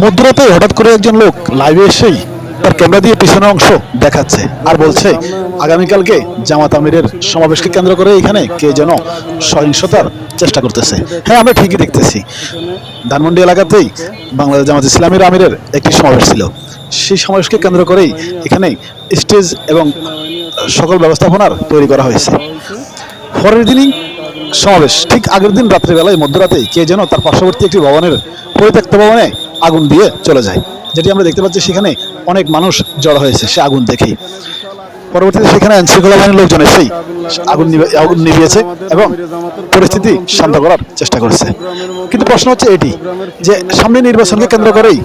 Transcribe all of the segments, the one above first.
মধ্যরাতে হঠাৎ করে একজন লোক লাইভে এসেই তার ক্যামেরা দিয়ে পিছনের অংশ দেখাচ্ছে আর বলছে, আগামীকালকে জামাত আমিরের সমাবেশকে কেন্দ্র করে এখানে কে যেন সহিংসতার চেষ্টা করতেছে। হ্যাঁ আমরা ঠিকই দেখতেছি। ধানমন্ডি এলাকাতেই বাংলাদেশ জামাত ইসলামীর আমিরের একটি সমাবেশ ছিল। সেই সমাবেশকে কেন্দ্র করেই এখানে স্টেজ এবং সকল ব্যবস্থাপনার তৈরি করা হয়েছে। পরের দিনই সমাবেশ। ঠিক আগের দিন রাত্রিবেলায় মধ্যরাতে কে যেন তার পার্শ্ববর্তী একটি ভবনের পরিত্যক্ত ভবনে আগুন দিয়ে চলে যায়। যেটি আমরা দেখতে পাচ্ছি সেখানে অনেক মানুষ জড়ো হয়েছে সে আগুন দেখেই। পরবর্তীতে সেখানে আইনশৃঙ্খলা বাহিনীর লোকজন এসেই আগুন আগুন নিভিয়েছে এবং পরিস্থিতি শান্ত করার চেষ্টা করেছে। কিন্তু প্রশ্ন হচ্ছে এটি, যে সামনে নির্বাচনকে কেন্দ্র করেই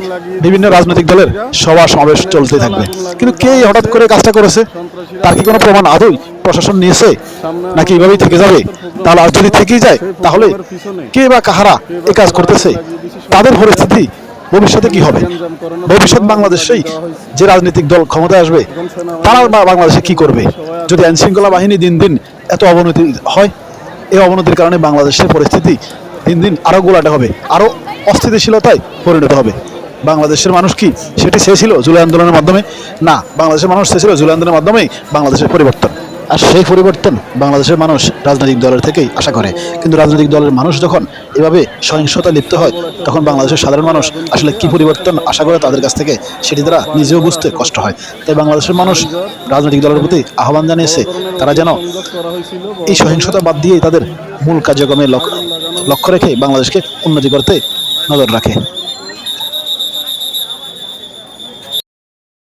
বিভিন্ন রাজনৈতিক দলের সভা সমাবেশ চলতে থাকবে। কিন্তু কে হঠাৎ করে কাজটা করেছে? তার কি কোনো প্রমাণ আদৌ প্রশাসন নিয়েছে? নাকি এভাবেই থেকে যাবে? তাহলে আর যদি থেকেই যায়, তাহলে কে বা কাহারা এ কাজ করতেছে? তাদের পরিস্থিতি ভবিষ্যতে কি হবে? ভবিষ্যৎ বাংলাদেশেই যে রাজনৈতিক দল ক্ষমতায় আসবে, তারা বাংলাদেশে কি করবে? যদি আইন শৃঙ্খলা বাহিনী দিন দিন এত অবনতি হয়, এই অবনতির কারণে বাংলাদেশের পরিস্থিতি দিন দিন আরও গোলাটে হবে আরও অস্থিতিশীলতায় পরিণত হবে। বাংলাদেশের মানুষ কি সেটি চেয়েছিল জুলাই আন্দোলনের মাধ্যমে? না, বাংলাদেশের মানুষ চেয়েছিল জুলাই আন্দোলনের মাধ্যমেই বাংলাদেশের পরিবর্তন। আর সেই পরিবর্তন বাংলাদেশের মানুষ রাজনৈতিক দলের থেকেই আশা করে। কিন্তু রাজনৈতিক দলের মানুষ যখন এভাবে সহিংসতা লিপ্ত হয়, তখন বাংলাদেশের সাধারণ মানুষ আসলে কি পরিবর্তন আশা করে তাদের কাছ থেকে সেটি তারা নিজেও বুঝতে কষ্ট হয়। তাই বাংলাদেশের মানুষ রাজনৈতিক দলের প্রতি আহ্বান জানিয়েছে, তারা যেন এই সহিংসতা বাদ দিয়ে তাদের মূল কার্যক্রমে লক্ষ্য রেখে বাংলাদেশকে উন্নতি করতে নজর রাখে।